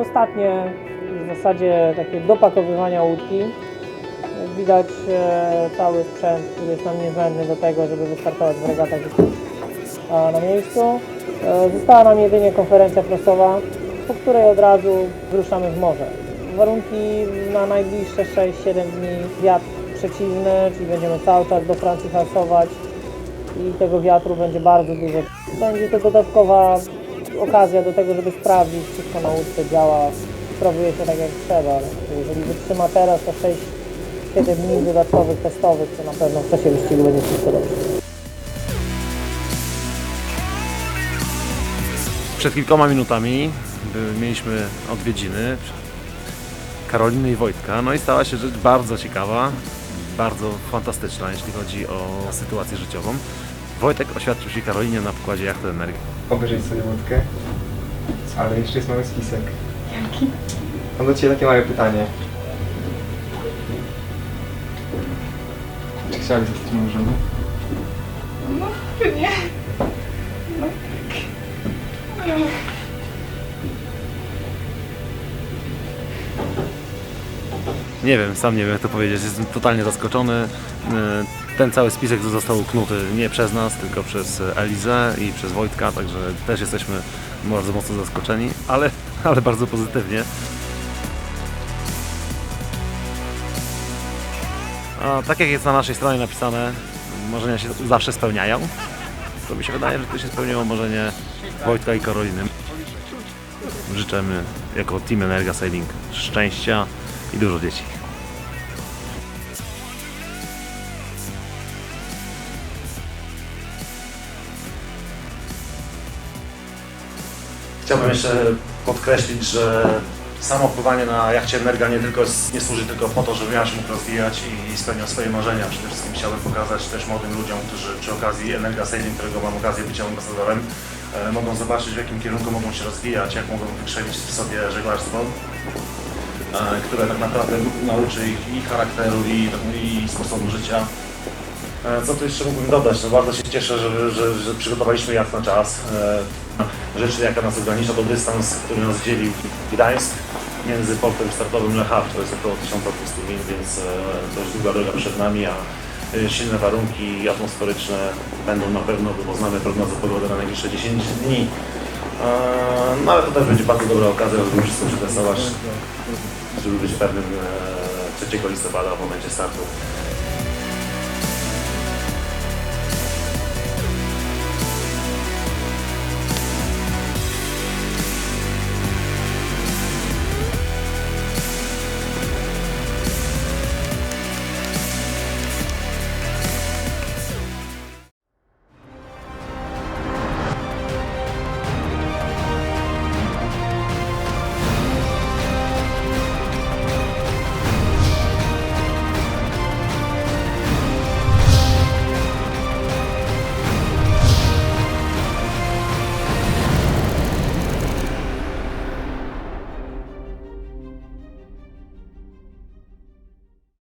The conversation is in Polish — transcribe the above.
ostatnie w zasadzie takie dopakowywania łódki. Widać e, cały sprzęt, który jest nam niezbędny do tego, żeby wystartować w regatach na miejscu. E, Została nam jedynie konferencja prasowa, po której od razu wyruszamy w morze. Warunki na najbliższe 6-7 dni wiatr przeciwny, czyli będziemy cały czas do Francji halsować i tego wiatru będzie bardzo dużo. Będzie to dodatkowa okazja do tego, żeby sprawdzić, wszystko na łódce działa, sprawuje się tak jak trzeba. Jeżeli wytrzyma teraz to 6-7 dni dodatkowych testowych, to na pewno w czasie wyścigu będzie wszystko dobrze. Przed kilkoma minutami mieliśmy odwiedziny Karoliny i Wojtka, no i stała się rzecz bardzo ciekawa, bardzo fantastyczna, jeśli chodzi o sytuację życiową. Wojtek oświadczył się Karolinie na pokładzie jachty Energii. obejrzeć sobie łódkę, ale jeszcze jest mały spisek. Jaki? Mam do Ciebie takie małe pytanie. Czy chciałabyś zostać moją żoną? No, nie. No tak. No. Nie wiem, sam nie wiem jak to powiedzieć, jestem totalnie zaskoczony. Ten cały spisek został uknuty nie przez nas, tylko przez Elizę i przez Wojtka, także też jesteśmy bardzo mocno zaskoczeni, ale, ale bardzo pozytywnie. A, tak jak jest na naszej stronie napisane, marzenia się zawsze spełniają. To mi się wydaje, że tu się spełniło marzenie Wojtka i Karoliny. Życzymy jako Team Energa Sailing szczęścia i dużo dzieci. Chciałbym jeszcze podkreślić, że samo pływanie na jachcie Energa nie, tylko, nie służy tylko po to, żeby się mógł rozwijać i spełniał swoje marzenia. Przede wszystkim chciałbym pokazać też młodym ludziom, którzy przy okazji Energa Sailing, którego mam okazję być ambasadorem, e, mogą zobaczyć w jakim kierunku mogą się rozwijać, jak mogą wykrzewić w sobie żeglarstwo e, które tak naprawdę nauczy ich i charakteru, i, i sposobu życia. E, Co tu jeszcze mógłbym dodać? No bardzo się cieszę, że, że, że przygotowaliśmy jacht na czas. E, Rzeczy, jaka nas ogranicza, to dystans, który nas dzieli Gdańsk między portem startowym Le Havre, to jest około 1200 mil, więc e, to już długa droga przed nami, a silne warunki atmosferyczne będą na pewno, bo znamy prognozę pogody na najbliższe 10 dni. No ale to też będzie bardzo dobra okazja, żeby wszystko przetestować, żeby być pewnym e, 3 listopada w momencie startu